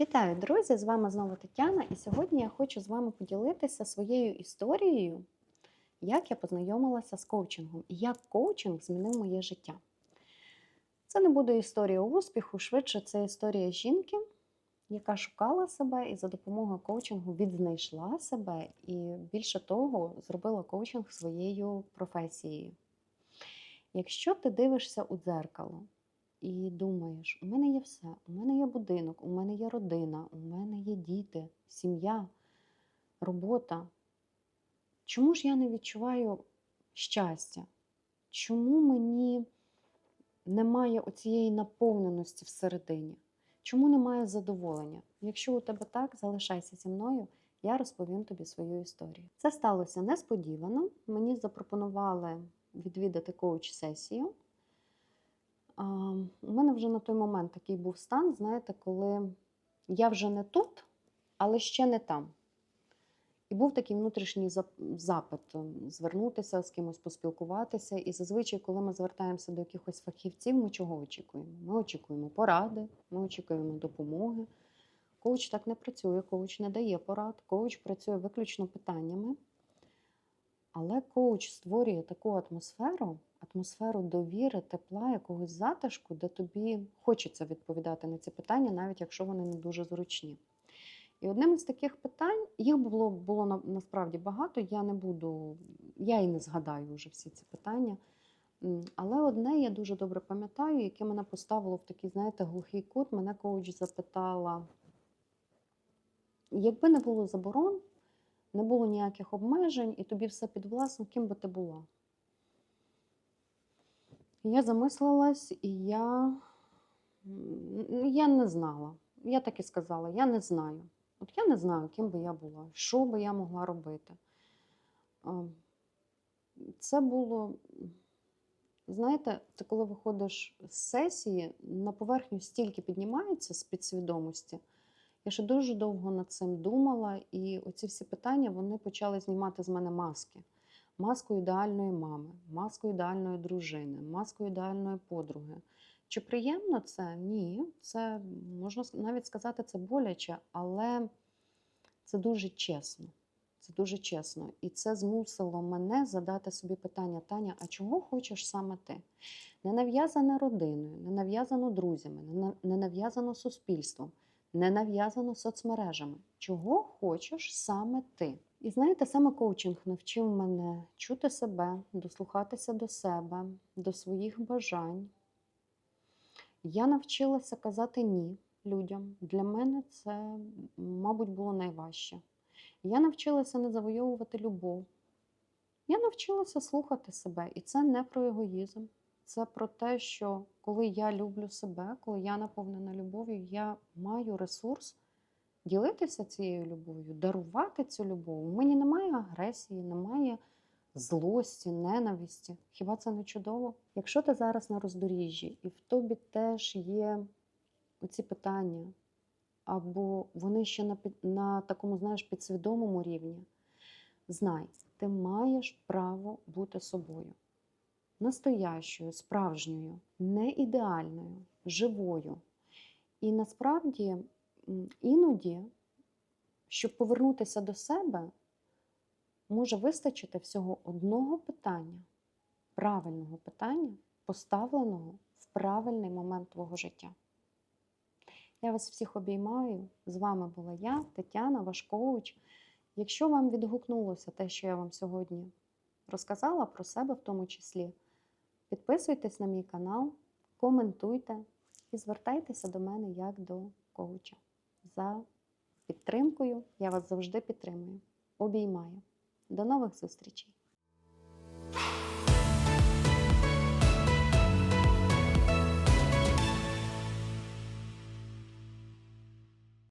Вітаю, друзі! З вами знову Тетяна, і сьогодні я хочу з вами поділитися своєю історією, як я познайомилася з коучингом і як коучинг змінив моє життя. Це не буде історія успіху, швидше це історія жінки, яка шукала себе і за допомогою коучингу відзнайшла себе, і більше того, зробила коучинг своєю професією. Якщо ти дивишся у дзеркало і думаєш, у мене є все, у мене є будинок, у мене є родина, у мене є діти, сім'я, робота. Чому ж я не відчуваю щастя? Чому мені немає оцієї наповненості всередині? Чому немає задоволення? Якщо у тебе так, залишайся зі мною, я розповім тобі свою історію. Це сталося несподівано. Мені запропонували відвідати коуч-сесію. У мене вже на той момент такий був стан, знаєте, коли я вже не тут, але ще не там. І був такий внутрішній запит звернутися з кимось, поспілкуватися. І зазвичай, коли ми звертаємося до якихось фахівців, ми чого очікуємо? Ми очікуємо поради, ми очікуємо допомоги. Коуч так не працює, коуч не дає порад, коуч працює виключно питаннями. Але коуч створює таку атмосферу, атмосферу довіри, тепла, якогось затишку, де тобі хочеться відповідати на ці питання, навіть якщо вони не дуже зручні. І одним із таких питань, їх було, було насправді багато, я не буду, я і не згадаю вже всі ці питання. Але одне я дуже добре пам'ятаю, яке мене поставило в такий, знаєте, глухий кут. Мене коуч запитала, якби не було заборон, не було ніяких обмежень, і тобі все підвласно, ким би ти була. Я замислилась, і я, я не знала. Я так і сказала: я не знаю. От я не знаю, ким би я була, що би я могла робити. Це було, знаєте, ти коли виходиш з сесії, на поверхню стільки піднімається з підсвідомості. Я ще дуже довго над цим думала, і оці всі питання вони почали знімати з мене маски. Маску ідеальної мами, маску ідеальної дружини, маску ідеальної подруги. Чи приємно це? Ні. Це можна навіть сказати, це боляче, але це дуже чесно. Це дуже чесно. І це змусило мене задати собі питання: Таня, а чого хочеш саме ти? Не нав'язане родиною, не нав'язано друзями, не нав'язано суспільством, не нав'язано соцмережами. Чого хочеш саме ти? І знаєте, саме коучинг навчив мене чути себе, дослухатися до себе, до своїх бажань. Я навчилася казати ні людям. Для мене це, мабуть, було найважче. Я навчилася не завойовувати любов. Я навчилася слухати себе. І це не про егоїзм. Це про те, що коли я люблю себе, коли я наповнена любов'ю, я маю ресурс ділитися цією любов'ю, дарувати цю любов. У мені немає агресії, немає злості, ненависті. Хіба це не чудово? Якщо ти зараз на роздоріжжі і в тобі теж є оці питання, або вони ще на, на такому, знаєш, підсвідомому рівні, знай, ти маєш право бути собою. Настоящою, справжньою, не ідеальною, живою. І насправді іноді, щоб повернутися до себе, може вистачити всього одного питання, правильного питання, поставленого в правильний момент твого життя. Я вас всіх обіймаю. З вами була я, Тетяна, ваш. Якщо вам відгукнулося те, що я вам сьогодні розказала про себе в тому числі, підписуйтесь на мій канал, коментуйте і звертайтеся до мене як до коуча. За підтримкою я вас завжди підтримую. Обіймаю. До нових зустрічей!